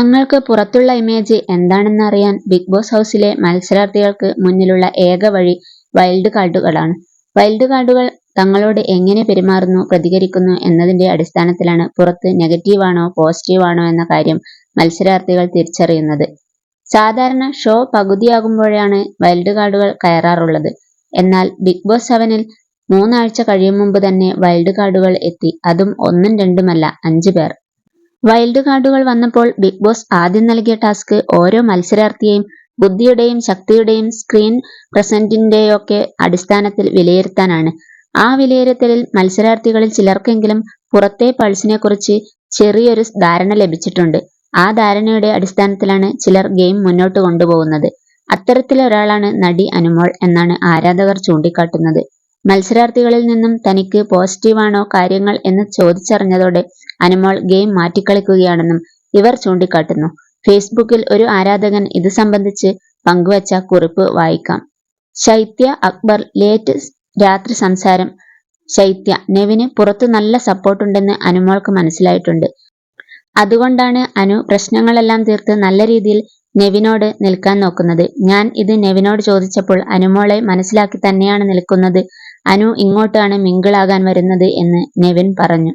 തങ്ങൾക്ക് പുറത്തുള്ള image എന്താണെന്നറിയാൻ big boss ഹൗസിലെ മത്സരാർത്ഥികൾക്ക് മുന്നിലുള്ള ഏക വഴി വൈൽഡ് കാർഡുകളാണ് വൈൽഡ് കാർഡുകൾ തങ്ങളോട് എങ്ങനെ പെരുമാറുന്നു പ്രതികരിക്കുന്നു എന്നതിന്റെ അടിസ്ഥാനത്തിലാണ് പുറത്ത് നെഗറ്റീവാണോ പോസിറ്റീവാണോ എന്ന കാര്യം മത്സരാർത്ഥികൾ തിരിച്ചറിയുന്നത്. സാധാരണ ഷോ പകുതിയാകുമ്പോഴാണ് വൈൽഡ് കാർഡുകൾ കയറാറുള്ളത്. എന്നാൽ ബിഗ് ബോസ് സെവനിൽ മൂന്നാഴ്ച കഴിയും മുമ്പ് തന്നെ വൈൽഡ് കാർഡുകൾ എത്തി. അതും ഒന്നും രണ്ടുമല്ല അഞ്ചു പേർ. വൈൽഡ് കാർഡുകൾ വന്നപ്പോൾ ബിഗ് ബോസ് ആദ്യം നൽകിയ ടാസ്ക് ഓരോ മത്സരാർത്ഥിയെയും ബുദ്ധിയുടെയും ശക്തിയുടെയും സ്ക്രീൻ പ്രസന്റിന്റെയൊക്കെ അടിസ്ഥാനത്തിൽ വിലയിരുത്താനാണ്. ആ വിലയിരുത്തലിൽ മത്സരാർത്ഥികളിൽ ചിലർക്കെങ്കിലും പുറത്തെ പൾസിനെ കുറിച്ച് ചെറിയൊരു ധാരണ ലഭിച്ചിട്ടുണ്ട്. ആ ധാരണയുടെ അടിസ്ഥാനത്തിലാണ് ചിലർ ഗെയിം മുന്നോട്ട് കൊണ്ടുപോകുന്നത്. അത്തരത്തിലൊരാളാണ് നടി അനുമോൾ എന്നാണ് ആരാധകർ ചൂണ്ടിക്കാട്ടുന്നത്. മത്സരാർത്ഥികളിൽ നിന്നും തനിക്ക് പോസിറ്റീവാണോ കാര്യങ്ങൾ എന്ന് ചോദിച്ചറിഞ്ഞതോടെ അനുമോൾ ഗെയിം മാറ്റിക്കളിക്കുകയാണെന്നും ഇവർ ചൂണ്ടിക്കാട്ടുന്നു. ഫേസ്ബുക്കിൽ ഒരു ആരാധകൻ ഇത് സംബന്ധിച്ച് പങ്കുവച്ച കുറിപ്പ് വായിക്കാം. ശൈത്യ അക്ബർ ലേറ്റ് രാത്രി സംസാരം. ശൈത്യ നെവിന് പുറത്തു നല്ല സപ്പോർട്ടുണ്ടെന്ന് അനുമോൾക്ക് മനസ്സിലായിട്ടുണ്ട്. അതുകൊണ്ടാണ് അനു പ്രശ്നങ്ങളെല്ലാം തീർത്ത് നല്ല രീതിയിൽ നെവിനോട് നിൽക്കാൻ നോക്കുന്നത്. ഞാൻ ഇത് നെവിനോട് ചോദിച്ചപ്പോൾ അനുമോളെ മനസ്സിലാക്കി തന്നെയാണ് നിൽക്കുന്നത് അനു ഇങ്ങോട്ടാണ് മിങ്കിളാകാൻ വരുന്നത് എന്ന് നെവിൻ പറഞ്ഞു.